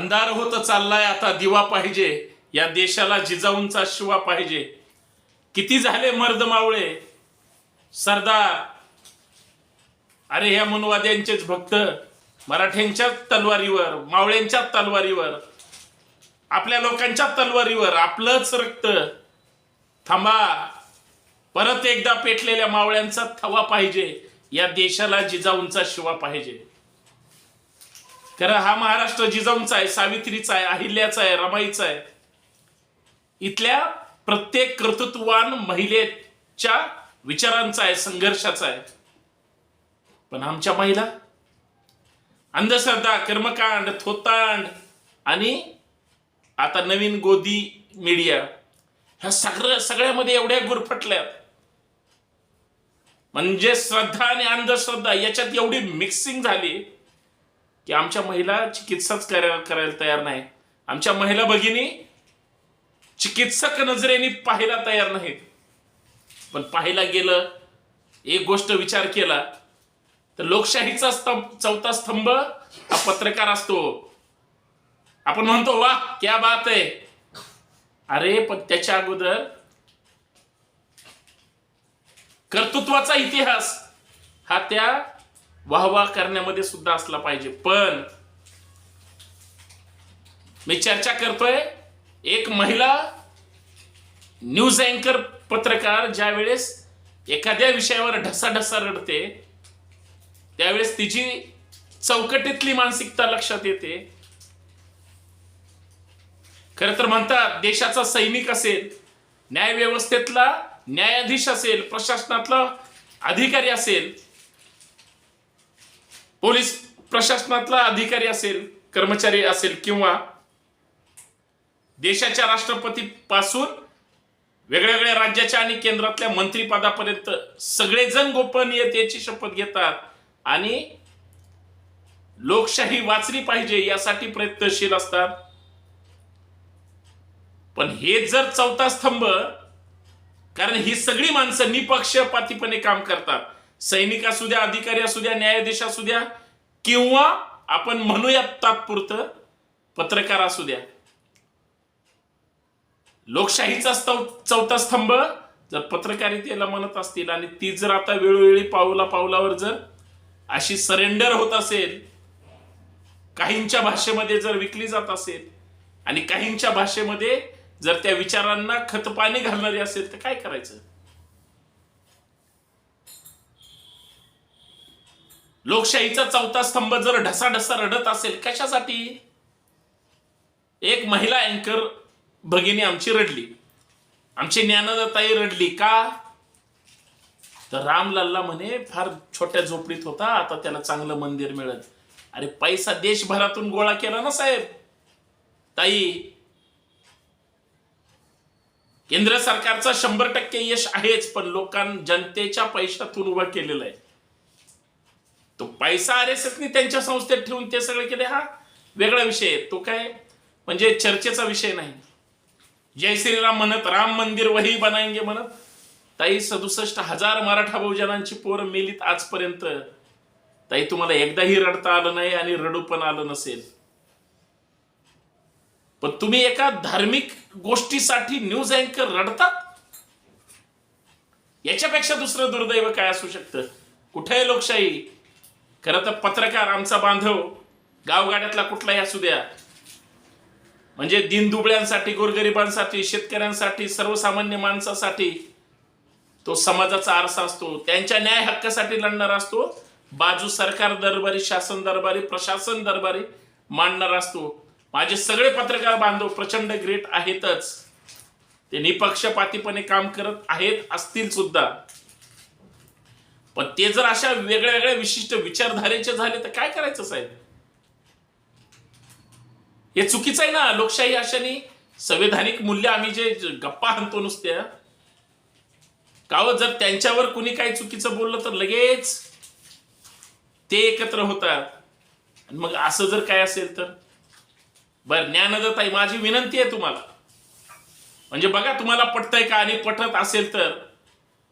अंधार होत चाललाय आता दिवा पाहिजे. या देशाला जिजाऊंचा शिवा पाहिजे. किती झाले मर्द मावळे? सरदार. अरे ह्या मनुवाद्यांचेच भक्त. मराठ्यांच्या तलवारीवर मावळ्यांच्याच तलवारीवर आपल्या लोकांच्या तलवारीवर आपलंच रक्त. थांबा. परत एकदा पेटलेल्या मावळ्यांचा थवा पाहिजे. या देशाला जिजाऊंचा शिवा पाहिजे. तर हा महाराष्ट्र जिजाऊंचा आहे सावित्रीचा आहे अहिल्याचा आहे रमाईचा आहे. इथल्या प्रत्येक कर्तृत्ववान महिलेच्या विचारांचा आहे संघर्षाचा आहे. पण आमच्या महिला अंधश्रद्धा कर्मकांड थोतांड आणि आता नवीन गोदी मीडिया ह्या सगळ्या सगळ्यामध्ये एवढ्या गुरफटल्यात म्हणजे श्रद्धा आणि अंधश्रद्धा याच्यात एवढी मिक्सिंग झाली की आमच्या महिला चिकित्साच करायला करायला तयार नाही. आमच्या महिला भगिनी चिकित्सक नजरेने पाहायला तयार नाहीत. पण पाहायला गेलं एक गोष्ट विचार केला तर लोकशाहीचा स्तंभ चौथा स्तंभ हा पत्रकार असतो. आपण म्हणतो वा क्या बात आहे. अरे पण त्याच्या अगोदर कर्तृत्वाचा इतिहास हा त्या वाहवा करण्यामध्ये सुद्धा असला पाहिजे. पण मी चर्चा करतोय एक महिला न्यूज अँकर पत्रकार ज्या वेळेस एखाद्या विषयावर ढसाढसा रडते त्यावेळेस तिची चौकटीतली मानसिकता लक्षात येते. खर तर म्हणतात देशाचा सैनिक असेल न्याय व्यवस्थेतला न्यायाधीश असेल प्रशासनातला अधिकारी असेल पोलीस प्रशासनातला अधिकारी असेल कर्मचारी असेल किंवा देशाच्या राष्ट्रपती पासून वेगळ्या वेगळ्या राज्याच्या आणि केंद्रातल्या मंत्रीपदापर्यंत सगळेजण गोपनीयतेची शपथ घेतात आणि लोकशाही वाचली पाहिजे यासाठी प्रयत्नशील असतात. पण हे जर चौथा स्तंभ कारण ही सगळी माणसं निपक्षपातीपणे काम करतात सैनिक असू द्या अधिकारी असू द्या न्यायाधीश असू द्या किंवा आपण म्हणूया तात्पुरतं पत्रकार असू द्या. लोकशाहीचा चौथा स्तंभ जर पत्रकारितेला म्हणत असतील आणि ती जर आता वेळोवेळी पावला पावलावर जर अशी सरेंडर होत असेल काहींच्या भाषेमध्ये जर विकली जात असेल आणि काहींच्या भाषेमध्ये जर त्या विचारांना खतपाणी घालणारी असेल तर काय करायचं? लोकशाहीचा चौथा स्तंभ जर ढसाढसा रडत असेल कशासाठी? एक महिला अँकर भगिनी आमची रडली. आमची ज्ञानदाताई रडली. का? तर रामलल्ला म्हणे फार छोट्या झोपडीत होता आता त्याला चांगलं मंदिर मिळत अरे पैसा देशभरातून गोळा केला ना साहेब. ताई केंद्र सरकारचा शंभर टक्के यश आहेच पण लोकां जनतेच्या पैशातून उभा केलेला आहे. तो पैसा आर एस एसनी त्यांच्या संस्थेत ठेवून ते सगळे केले हा वेगळा विषय आहे. तो काय? म्हणजे चर्चेचा विषय नाही. जय श्रीराम म्हणत राम मंदिर वही बनायंगे म्हणत. ताई सदुसष्ट हजार मराठा बहुजनांची पोरं मेलीत आजपर्यंत. ताई तुम्हाला एकदाही रडता आलं नाही आणि रडू पण आलं नसेल. पण तुम्ही एका धार्मिक गोष्टीसाठी न्यूज अँकर रडतात? याच्यापेक्षा दुसरं दुर्दैव काय असू शकतं? कुठे आहे लोकशाही? खरं तर पत्रकार आमचा बांधव गावगाड्यातला कुठलाही असू द्या. म्हणजे दिनदुबळ्यांसाठी गोरगरिबांसाठी शेतकऱ्यांसाठी सर्वसामान्य माणसासाठी तो समाजाचा आरसा असतो. त्यांच्या न्याय हक्कासाठी लढणार असतो. बाजू सरकार दरबारी शासन दरबारी प्रशासन दरबारी मांडणार असतो. माझे सगळे पत्रकार बांधव प्रचंड ग्रेट आहेतच. ते निपक्षपातीपणे काम करत आहेत असतील सुद्धा. पण ते जर अशा वेगळ्या वेगळ्या विशिष्ट विचारधारेचे झाले तर काय करायचं साहेब? हे चुकीचं आहे ना लोकशाही अशाने संवैधानिक मूल्य आम्ही जे गप्पा आणतो नुसत्या. काव जर त्यांच्यावर कुणी काही चुकीचं बोललं तर लगेच ते एकत्र होतात. आणि मग असं जर काय असेल तर? बर ज्ञानदत्ताई माझी विनंती आहे तुम्हाला. म्हणजे बघा तुम्हाला पटतंय का आणि पटत असेल तर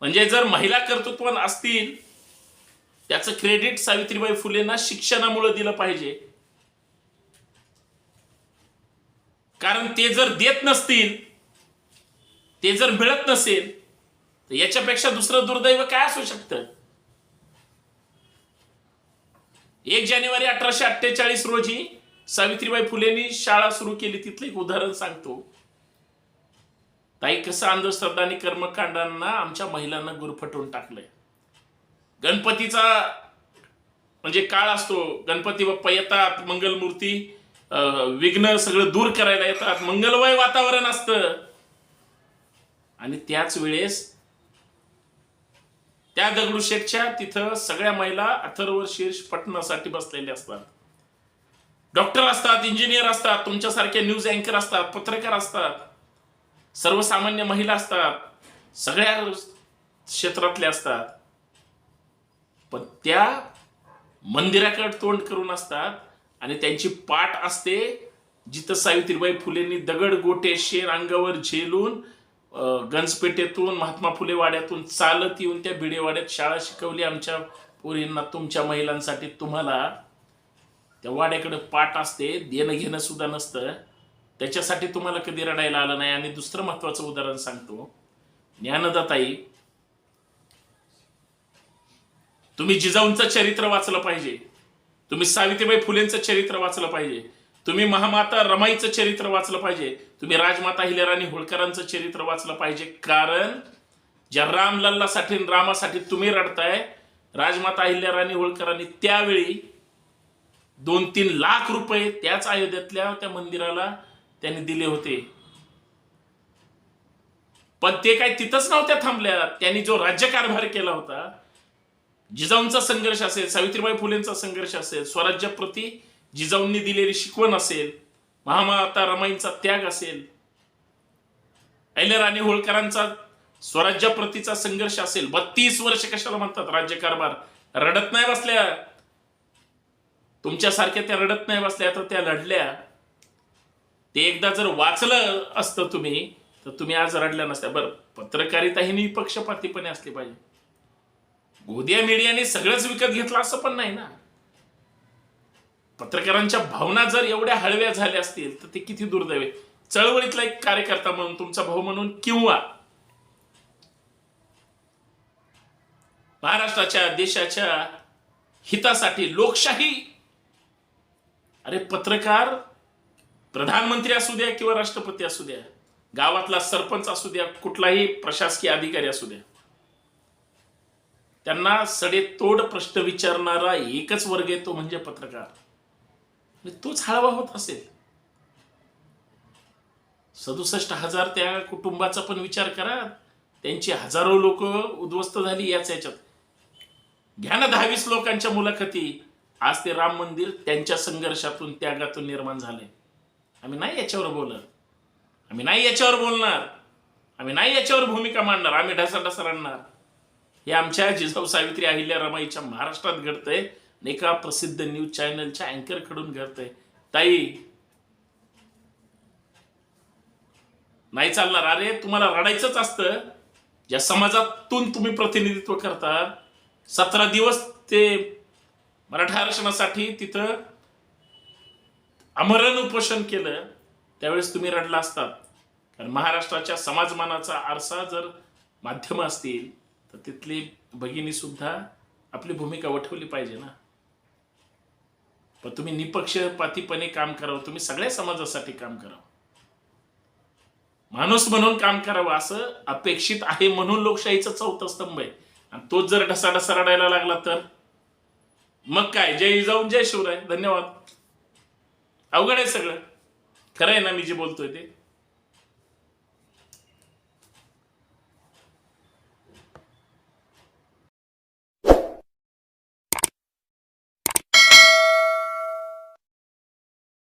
म्हणजे जर महिला कर्तृत्वान असतील त्याचं क्रेडिट सावित्रीबाई फुलेंना शिक्षणामुळे दिलं पाहिजे. कारण ते जर देत नसतील ते जर मिळत नसेल तर याच्यापेक्षा दुसरं दुर्दैव काय असू शकतं? एक जानेवारी अठराशे अठ्ठेचाळीस रोजी सावित्रीबाई फुलेंनी शाळा सुरू केली. तिथलं एक उदाहरण सांगतो. ताई कसं अंधश्रद्धा आणि कर्मकांडांना आमच्या महिलांना गुरफटवून टाकलंय? गणपतीचा म्हणजे काळ असतो. गणपती बाप्पा येतात मंगलमूर्ती विघ्न सगळं दूर करायला येतात. मंगलमय वातावरण असतं. आणि त्याच वेळेस त्या दगडूशेठच्या तिथं सगळ्या महिला अथर्व शीर्ष पटनासाठी बसलेल्या असतात. डॉक्टर असतात इंजिनियर असतात तुमच्यासारखे न्यूज अँकर असतात पत्रकार असतात. सर्वसामान्य महिला असतात. सगळ्या क्षेत्रातल्या असतात. पण त्या मंदिराकडे तोंड करून असतात आणि त्यांची पाठ असते. जिथं सावित्रीबाई फुलेंनी दगड गोटे शेर अंगावर झेलून अं, गंजपेठेतून महात्मा फुले वाड्यातून चालत येऊन त्या भिडेवाड्यात शाळा शिकवली आमच्या पोरींना तुमच्या महिलांसाठी तुम्हाला. त्या वाड्याकडे पाठ असते. देणं घेणं सुद्धा नसतं. त्याच्यासाठी तुम्हाला कधी रडायला आलं नाही. आणि दुसरं महत्वाचं उदाहरण सांगतो. ज्ञानदाताई तुम्ही जिजाऊंचं चरित्र वाचलं पाहिजे. तुम्ही सावित्रीबाई फुलेंचं चरित्र वाचलं पाहिजे. तुम्ही महामाता रमाईचं चरित्र वाचलं पाहिजे. तुम्ही राजमाता हिलेराणी होळकरांचं चरित्र वाचलं पाहिजे. कारण ज्या रामलल्लासाठी रामासाठी तुम्ही रडताय राजमाता अहिल्याराणी होळकरांनी त्यावेळी दोन तीन लाख रुपये त्याच अयोध्येतल्या त्या मंदिराला त्यांनी दिले होते. पण ते काय तिथंच नव्हत्या थांबल्या. त्यांनी जो राज्यकारभार केला होता जिजाऊंचा संघर्ष असेल सावित्रीबाई फुलेंचा संघर्ष असेल स्वराज्याप्रती जिजाऊंनी दिलेली शिकवण असेल महामाता रमाईंचा त्याग असेल अहिल्याराणी होळकरांचा स्वराज्याप्रतीचा संघर्ष असेल बत्तीस वर्ष कशाला म्हणतात राज्यकारभार? रडत नाही बसल्या. तुमच्यासारख्या त्या रडत नाही बसल्या तर त्या लढल्या ते एकदा जर वाचलं असतं तुम्ही तर तुम्ही आज रडल्या नसत्या. बरं पत्रकारिता ही निपक्षपातीपणे असली पाहिजे. गोदिया मीडियाने सगळंच विकत घेतलं असं पण नाही ना. पत्रकारांच्या भावना जर एवढ्या हळव्या झाल्या असतील तर ते किती दुर्दैव. चळवळीतला एक कार्यकर्ता म्हणून तुमचा भाऊ म्हणून किंवा महाराष्ट्राच्या देशाच्या हितासाठी लोकशाही. अरे पत्रकार प्रधानमंत्री असू द्या किंवा राष्ट्रपती असू द्या गावातला सरपंच असू द्या कुठलाही प्रशासकीय अधिकारी असू द्या त्यांना सडेतोड प्रश्न विचारणारा एकच वर्ग येतो म्हणजे पत्रकार. म्हणजे तोच हळवा होत असेल. सदुसष्ट हजार त्या कुटुंबाचा पण विचार करा. त्यांची हजारो लोक उद्ध्वस्त झाली याच याच्यात. घ्या ना दहावीस लोकांच्या मुलाखती. आज ते राम मंदिर त्यांच्या संघर्षातून त्यागातून निर्माण झाले आम्ही नाही याच्यावर बोलत. आम्ही नाही याच्यावर बोलणार. आम्ही नाही याच्यावर भूमिका मांडणार. आम्ही ढसाढसा रडणार. हे आमच्या जिजाऊ सावित्री अहिल्या रमाईच्या महाराष्ट्रात घडतंय आणि एका प्रसिद्ध न्यूज चॅनलच्या अँकरकडून घडतंय. ताई नाही चालणार. अरे तुम्हाला रडायचंच असतं. ज्या समाजातून तुम्ही प्रतिनिधित्व करता सतरा दिवस ते मराठा आरक्षणासाठी तिथं आमरण उपोषण केलं त्यावेळेस तुम्ही रडला असतात. कारण महाराष्ट्राच्या समाजमानाचा आरसा जर माध्यम असतील तर तिथली भगिनी सुद्धा आपली भूमिका वठवली पाहिजे ना. पण तुम्ही निपक्षपातीपणे काम करावं तुम्ही सगळ्या समाजासाठी काम करावं. माणूस म्हणून काम करावं असं अपेक्षित आहे म्हणून लोकशाहीचा चौथा स्तंभ आहे. आणि तोच जर ढसाढसा रडायला लागला तर? मग काय? जय जाऊन जय शिवराय. धन्यवाद. अवघड आहे सगळं. खरं आहे ना मी जे बोलतोय ते?